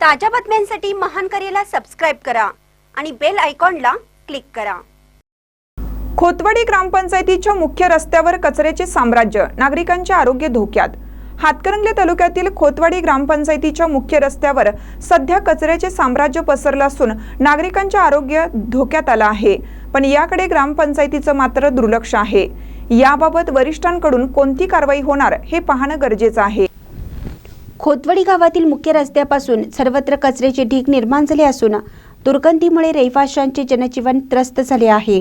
ताज्या बातम्यांसाठी महान करेला सबस्क्राईब करा आणि बेल आयकॉनला क्लिक करा. खोतवाडी ग्रामपंचायतीच्या मुख्य रस्त्यावर कचऱ्याचे साम्राज्य नागरिकांचे आरोग्य धोक्यात. हातकणंगले तालुक्यातील खोतवाडी ग्रामपंचायतीच्या मुख्य रस्त्यावर सध्या कचऱ्याचे साम्राज्य पसरलं असून नागरिकांचे आरोग्य धोक्यात आलं आहे. पण याकडे ग्रामपंचायतीचं मात्र दुर्लक्ष आहे. याबाबत वरिष्ठांकडून कोणती कारवाई होणार हे पाहणं गरजेचं आहे. खोतवडी गावातील मुख्य रस्त्यापासून सर्वत्र कचऱ्याचे ढीग निर्माण झाले असून दुर्गंधीमुळे रहिवाशांचे जनजीवन त्रस्त झाले आहे.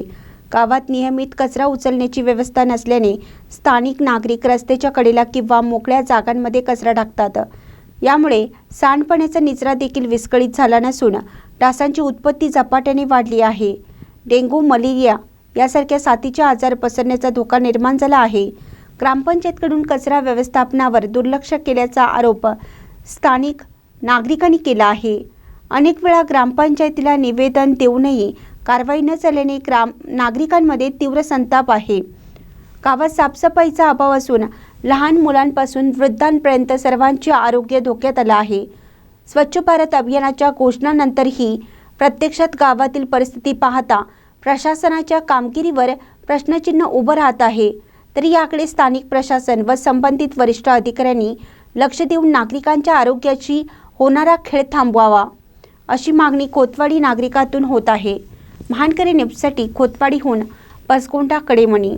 गावात नियमित कचरा उचलण्याची व्यवस्था नसल्याने स्थानिक नागरिक रस्त्याच्या कडेला किंवा मोकळ्या जागांमध्ये कचरा टाकतात. यामुळे सांडपाण्याचा निचरा देखील विस्कळीत झाला नसून डासांची उत्पत्ती झपाट्याने वाढली आहे. डेंग्यू मलेरिया यासारख्या साथीचे आजार पसरण्याचा धोका निर्माण झाला आहे. ग्रामपंचायतकडून कचरा व्यवस्थापनावर दुर्लक्ष केल्याचा आरोप स्थानिक नागरिकांनी केला आहे. अनेक वेळा ग्रामपंचायतीला निवेदन देऊनही कारवाई न झाल्याने ग्राम नागरिकांमध्ये तीव्र संताप आहे. गावात साफसफाईचा अभाव असून लहान मुलांपासून वृद्धांपर्यंत सर्वांचे आरोग्य धोक्यात आलं आहे. स्वच्छ भारत अभियानाच्या घोषणानंतरही प्रत्यक्षात गावातील परिस्थिती पाहता प्रशासनाच्या कामगिरीवर प्रश्नचिन्ह उभं राहत आहे. तरी याकडे स्थानिक प्रशासन व संबंधित वरिष्ठ अधिकाऱ्यांनी लक्ष देऊन नागरिकांच्या आरोग्याची होणारा खेळ थांबवावा अशी मागणी कोतवाडी नागरिकातून होत आहे. महानकरी न्यूजसाठी कोतवाडीहून पसकोंडा कडेमणी.